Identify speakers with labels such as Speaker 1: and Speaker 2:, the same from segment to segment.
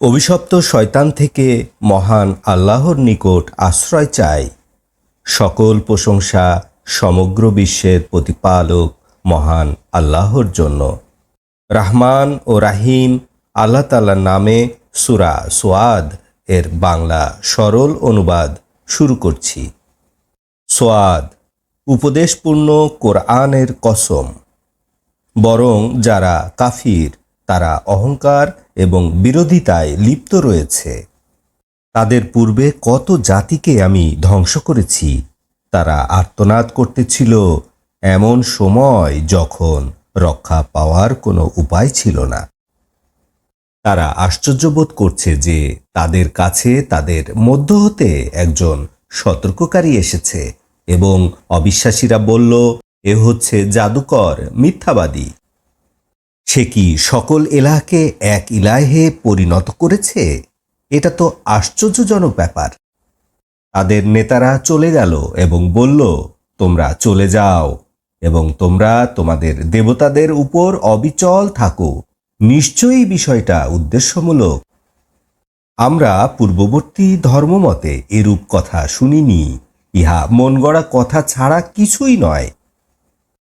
Speaker 1: অভিশপ্ত শয়তান থেকে মহান আল্লাহর নিকট আশ্রয় চাই। সকল প্রশংসা সমগ্র বিশ্বের প্রতিপালক মহান আল্লাহর জন্য। রাহমান ও রাহিম আল্লাহ তাল্লার নামে সুরা সোয়াদ এর বাংলা সরল অনুবাদ শুরু করছি। সোয়াদ, উপদেশপূর্ণ কোরআনের কসম। বরং যারা কাফির তারা অহংকার এবং বিরোধিতায় লিপ্ত রয়েছে। তাদের পূর্বে কত জাতিকে আমি ধ্বংস করেছি, তারা আর্তনাদ করতেছিল এমন সময় যখন রক্ষা পাওয়ার কোনো উপায় ছিল না। তারা আশ্চর্যবোধ করছে যে তাদের কাছে তাদের মধ্য হতে একজন সতর্ককারী এসেছে এবং অবিশ্বাসীরা বলল, এ হচ্ছে জাদুকর, মিথ্যাবাদী। সে কি সকল এলাকে এক ইলাহে পরিণত করেছে? এটা তো আশ্চর্যজনক ব্যাপার। তাদের নেতারা চলে গেল এবং বলল, তোমরা চলে যাও এবং তোমরা তোমাদের দেবতাদের উপর অবিচল থাকো। নিশ্চয়ই বিষয়টা উদ্দেশ্যমূলক। আমরা পূর্ববর্তী ধর্মমতে এরূপ কথা শুনিনি। ইহা মন গড়া কথা ছাড়া কিছুই নয়।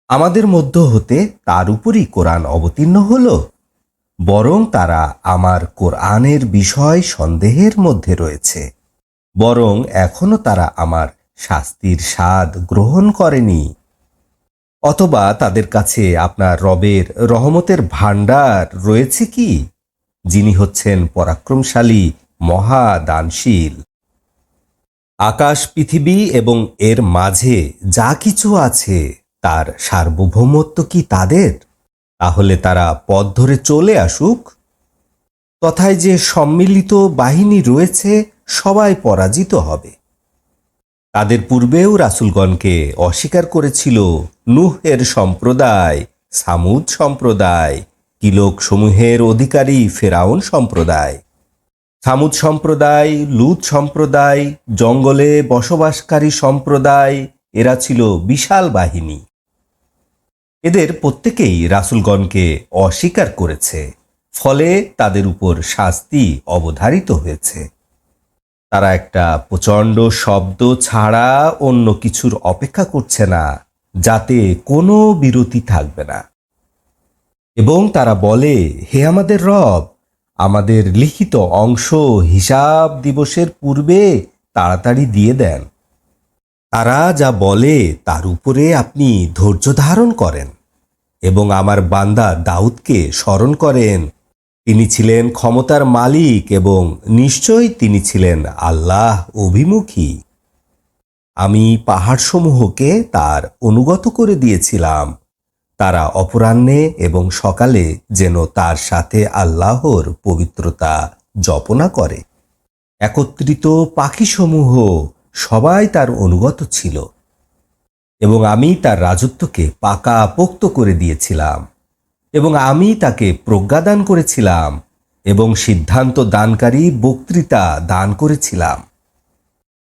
Speaker 1: আমাদের মধ্য হতে তার উপরই কোরআন অবতীর্ণ হল। বরং তারা আমার কোরআনের বিষয় সন্দেহের মধ্যে রয়েছে। বরং এখনও তারা আমার শাস্তির স্বাদ গ্রহণ করেনি। অথবা তাদের কাছে আপনার রবের রহমতের ভাণ্ডার রয়েছে কি? যিনি হচ্ছেন পরাক্রমশালী, মহাদানশীল। আকাশ, পৃথিবী এবং এর মাঝে যা কিছু আছে তার সার্বভৌমত্ব কি তাদের? তাহলে তারা পথ ধরে চলে আসুক। তথায় যে সম্মিলিত বাহিনী রয়েছে, সবাই পরাজিত হবে। তাদের পূর্বেও রাসুলগণকে অস্বীকার করেছিল নুহের সম্প্রদায়, সামুদ সম্প্রদায় কিলোক সমূহের অধিকারী ফেরাউন সম্প্রদায়। সামুদ সম্প্রদায়, লুত সম্প্রদায়, জঙ্গলে বসবাসকারী সম্প্রদায়, এরা ছিল বিশাল বাহিনী। এদের প্রত্যেকেই রাসুলগণকে অস্বীকার করেছে, ফলে তাদের উপর শাস্তি অবধারিত হয়েছে। তারা একটা প্রচণ্ড শব্দ ছাড়া অন্য কিছুর অপেক্ষা করছে না, যাতে কোনো বিরতি থাকবে না। এবং তারা বলে, হে আমাদের রব, আমাদের লিখিত অংশ হিসাব দিবসের পূর্বে তাড়াতাড়ি দিয়ে দেন। তারা যা বলে তার উপরে আপনি ধৈর্য ধারণ করেন। এবং আমার বান্দা দাউদকে স্মরণ করেন। তিনি ছিলেন ক্ষমতার মালিক এবং নিশ্চয়ই তিনি ছিলেন আল্লাহ অভিমুখী। আমি পাহাড়সমূহকে তার অনুগত করে দিয়েছিলাম। তারা অপরাহ্নে এবং সকালে যেন তার সাথে আল্লাহর পবিত্রতা জপনা করে। একত্রিত পাখিসমূহ সবাই তার অনুগত ছিল। এবং আমি তার রাজত্বকে পাকা পোক্ত করে দিয়েছিলাম। এবং আমি তাকে প্রজ্ঞাদান করেছিলাম এবং সিদ্ধান্ত দানকারী বক্তৃতা দান করেছিলাম।